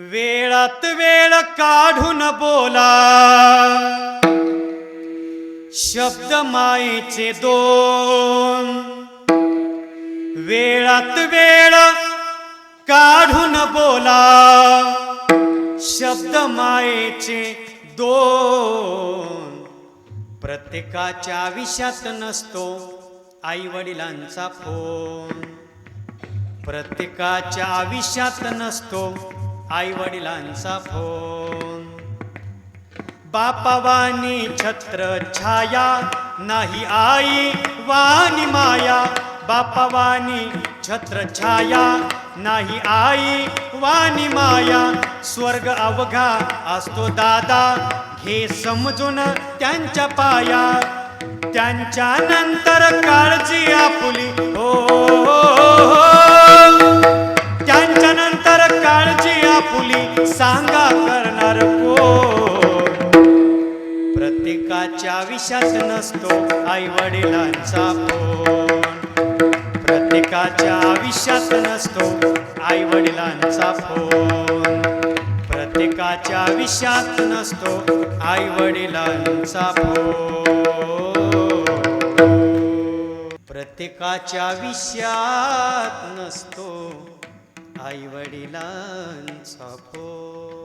वेळात वेळ काढून बोला. शब्द मायेचे दोन. वेळात वेळ काढून बोला. शब्द मायेचे दोन. प्रत्येकाच्या आयुष्यात नसतो आई वडिलांचा फोन. प्रत्येकाच्या आयुष्यात नसतो आई वडिलांचा फोन. बापावानी छत्र छाया नाही आई वाणी माया. बापावानी छत्र छाया नाही आई वाणी माया. स्वर्ग अवघा असतो दादा घे समजून त्यांच्या पाया. त्यांच्या नंतर काळजी आपुली आपुली सांगा करणार को प्रत्येकाच्या विषात नसतो आई वडिलांचा फोन. प्रत्येकाच्या आयुष्यात नसतो आई वडिलांचा फोन. प्रत्येकाच्या आयुष्यात नसतो आई वडिलांचा फोन. प्रत्येकाच्या विषयात नसतो आई वडिलांचा फोन